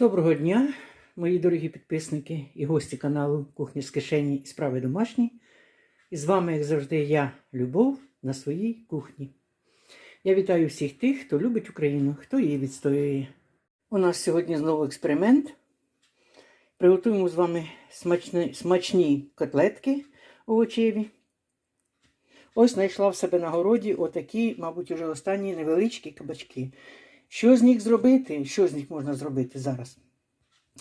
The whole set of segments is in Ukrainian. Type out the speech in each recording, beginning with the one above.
Доброго дня, мої дорогі підписники і гості каналу Кухня з кишені і справи домашні. І з вами, як завжди, я, Любов, на своїй кухні. Я вітаю всіх тих, хто любить Україну, хто її відстоює. У нас сьогодні знову експеримент. Приготуємо з вами смачні, смачні котлетки овочеві. Ось знайшла в себе на городі отакі, мабуть, уже останні невеличкі кабачки. Що з них зробити? Що з них можна зробити зараз?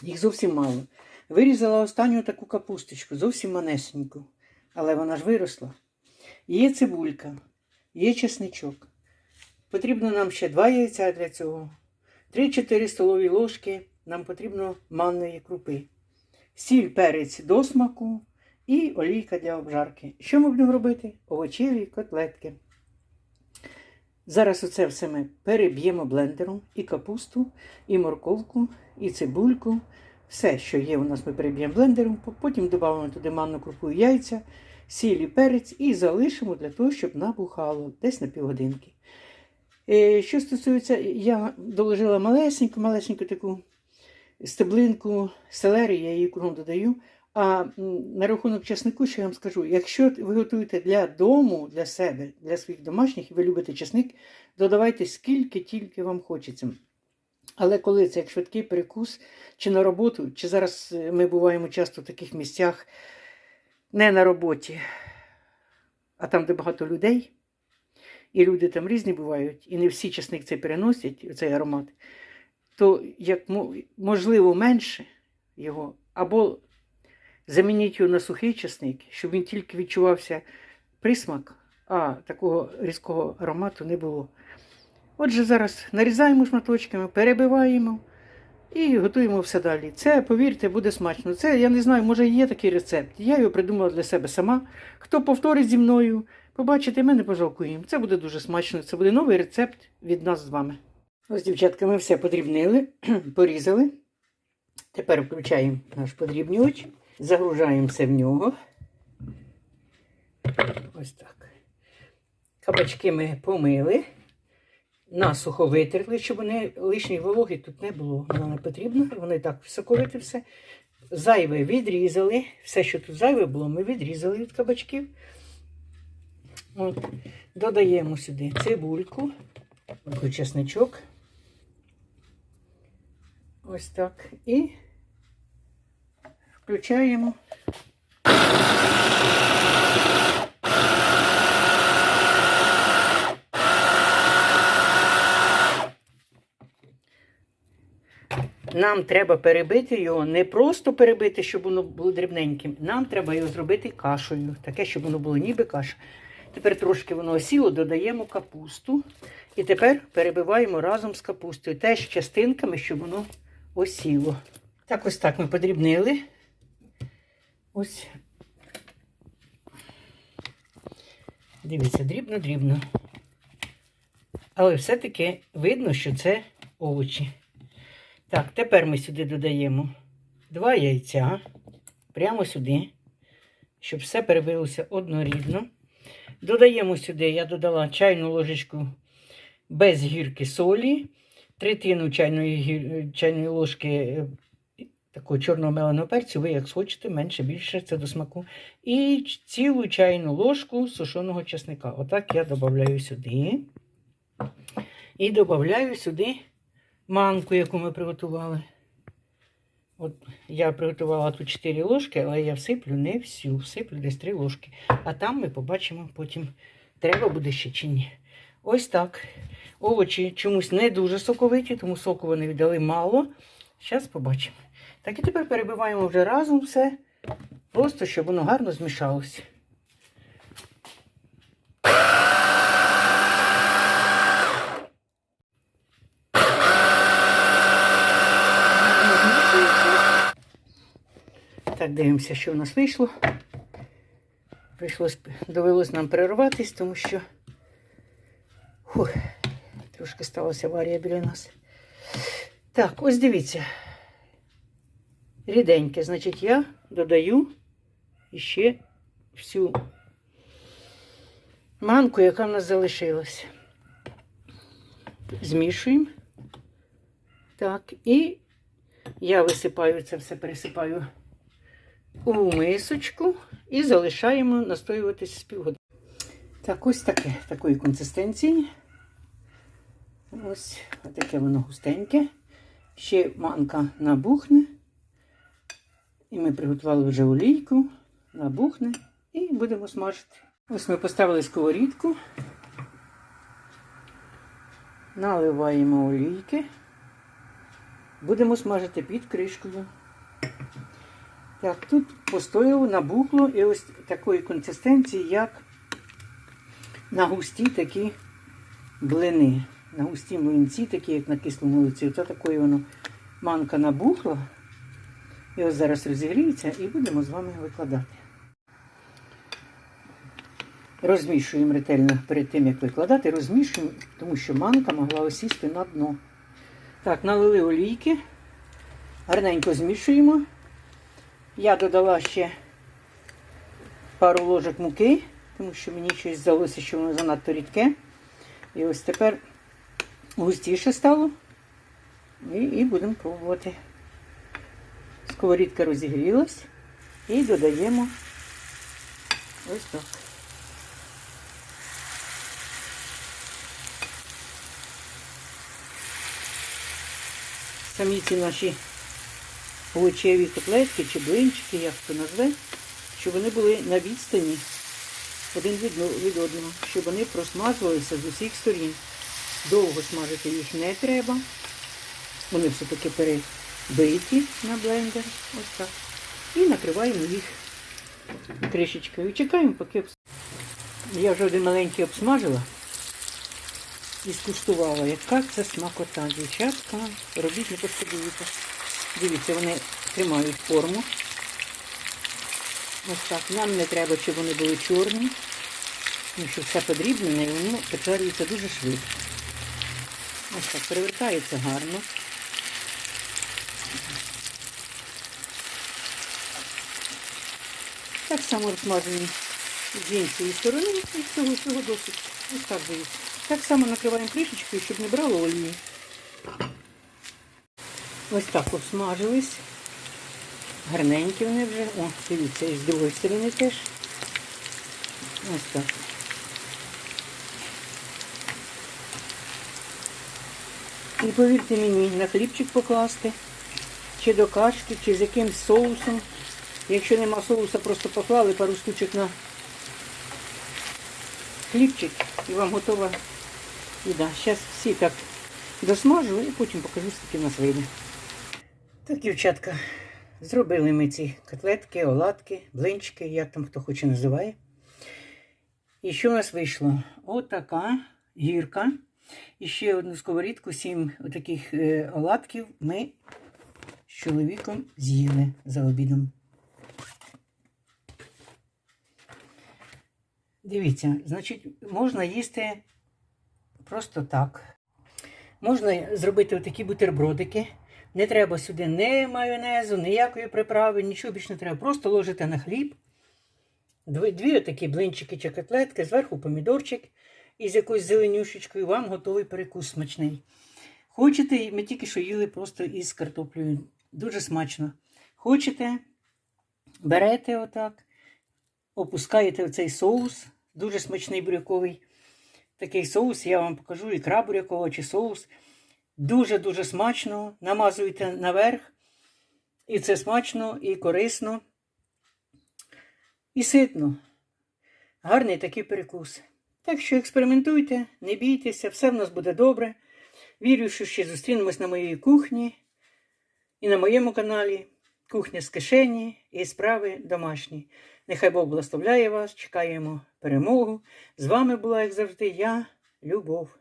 Їх зовсім мало. Вирізала останню таку капусточку, зовсім манесеньку, але вона ж виросла. Є цибулька, є чесничок. Потрібно нам ще два яйця для цього. 3-4 столові ложки нам потрібно манної крупи. Сіль, перець до смаку і олійка для обжарки. Що ми будемо робити? Овочеві котлетки. Зараз оце все ми переб'ємо блендером і капусту, і морковку, і цибульку. Все, що є у нас, ми переб'ємо блендером, потім додамо туди манну крупу і яйця, сіль і перець і залишимо для того, щоб набухало десь на півгодинки. Е, Що стосується, я доложила малесеньку, малесеньку таку стеблинку селери, я її кругом додаю. А на рахунок чеснику, що я вам скажу, якщо ви готуєте для дому, для себе, для своїх домашніх, і ви любите чесник, додавайте скільки тільки вам хочеться. Але коли це як швидкий перекус, чи на роботу, чи зараз е, ми буваємо часто в таких місцях, не на роботі, а там, де багато людей, і люди там різні бувають, і не всі чесник цей переносять, цей аромат, то як можливо менше його, або замініть його на сухий чесник, щоб він тільки відчувався присмак, а такого різкого аромату не було. Отже, зараз нарізаємо шматочками, перебиваємо і готуємо все далі. Це, повірте, буде смачно. Це, я не знаю, може є такий рецепт. Я його придумала для себе сама. Хто повторить зі мною, побачите, ми не пожалкуємо. Це буде дуже смачно. Це буде новий рецепт від нас з вами. Ось, дівчатка, ми все подрібнили, порізали. Тепер включаємо наш подрібнювач, загружаємо все в нього. Ось так. Кабачки ми помили, насухо витерли, щоб вони лишньої вологи тут не було. Воно не потрібно. Вони так соковити все. Зайве відрізали. Все, що тут зайве було, ми відрізали від кабачків. От. Додаємо сюди цибульку, чесничок. Ось так. І включаємо. Нам треба перебити його, не просто перебити, щоб воно було дрібненьким. Нам треба його зробити кашею, таке, щоб воно було ніби каша. Тепер трошки воно осіло, додаємо капусту. І тепер перебиваємо разом з капустою. Теж частинками, щоб воно осіло. Так, ось так ми подрібнили. Ось. Дивіться, дрібно-дрібно. Але все-таки видно, що це овочі. Так, тепер ми сюди додаємо два яйця. Прямо сюди, щоб все перебилося однорідно. Додаємо сюди, я додала чайну ложечку без гірки солі, третину чайної, чайної ложки е, такого чорного меленого перцю, ви як хочете, менше, більше, це до смаку. І цілу чайну ложку сушеного чесника. Отак я додаю сюди. І додаю сюди манку, яку ми приготували. От я приготувала тут 4 ложки, але я всиплю не всю, всиплю десь 3 ложки. А там ми побачимо потім, треба буде ще чи ні. Ось так. Овочі чомусь не дуже соковиті, тому соку вони віддали мало. Зараз побачимо. Так і тепер перебиваємо вже разом все, просто щоб воно гарно змішалося. Так, дивимося, що в нас вийшло. Прийшлось, довелось нам перерватися, тому що фух, трошки сталася аварія біля нас. Так, ось дивіться. Ріденьке, значить, я додаю ще всю манку, яка в нас залишилась. Змішуємо. Так, і Я висипаю це все, пересипаю у мисочку і залишаємо настоюватись з півгодини. Так, ось таке, такої консистенції. Ось таке воно густеньке. Ще манка набухне. І ми приготували вже олійку, набухне і будемо смажити. Ось ми поставили сковорідку, наливаємо олійки, будемо смажити під кришкою. Так, тут постояло, набухло і ось такої консистенції, як на густі такі блини. На густі млинці, такі, як на кислому молоці. Оце такої воно манка набухла. І ось зараз розігріється і будемо з вами викладати. Розмішуємо ретельно перед тим, як викладати, розмішуємо, тому що манка могла осісти на дно. Так, налили олійки, гарненько змішуємо. Я додала ще пару ложок муки, тому що мені щось здалося, що воно занадто рідке. І ось тепер густіше стало. І, і будемо пробувати. Сковорідка розігрілась і додаємо ось так. Самі ці наші овочеві котлетки чи блинчики, як хто назве, щоб вони були на відстані один від, одного, щоб вони просмажувалися з усіх сторін. Довго смажити їх не треба. Вони все-таки перебиті на блендер. Ось так. І накриваємо їх кришечкою. Чекаємо, поки я вже один маленький обсмажила і скуштувала, яка це смакота. Дівчатка, робіть не пошкодуєте. Дивіться, вони тримають форму. Ось так. Нам не треба, щоб вони були чорні, тому що все подрібнене і воно піджарюється дуже швидко. Ось так, перевертається гарно. Само розмазуємо з іншої сторони і цього всього досить. Ось так дивіться. Так само накриваємо кришечкою, щоб не брало олії. Ось так обсмажились. Гарненькі вони вже. О, дивіться, і з другої сторони теж. Ось так. І повірте мені, на хлібчик покласти, чи до кашки, чи з якимсь соусом. Якщо нема соуса, просто поклали пару штучок на хлібчик і вам готова їда. Зараз всі так досмажу і потім покажу, скільки в нас вийде. Так, дівчатка, зробили ми ці котлетки, оладки, блинчики, як там хто хоче називає. І що в нас вийшло? Отака гірка. І ще одну сковорідку, сім таких е, оладків ми з чоловіком з'їли за обідом. Дивіться, значить, можна їсти просто так. Можна зробити отакі бутербродики. Не треба сюди ні майонезу, ніякої приправи, нічого більше не треба. Просто ложите на хліб. Дві, дві такі блинчики чи котлетки, зверху помідорчик із якоюсь зеленюшечкою, вам готовий перекус смачний. Хочете, ми тільки що їли просто із картоплею. Дуже смачно. Хочете, берете отак, опускаєте цей соус, дуже смачний буряковий. Такий соус, я вам покажу, ікра бурякова чи соус. Дуже-дуже смачно. Намазуєте наверх. І це смачно, і корисно, і ситно. Гарний такий перекус. Так що експериментуйте, не бійтеся, все в нас буде добре. Вірю, що ще зустрінемось на моїй кухні і на моєму каналі. Кухня з кишені і справи домашні. Нехай Бог благословляє вас, чекаємо перемогу. З вами була, як завжди, я, Любов.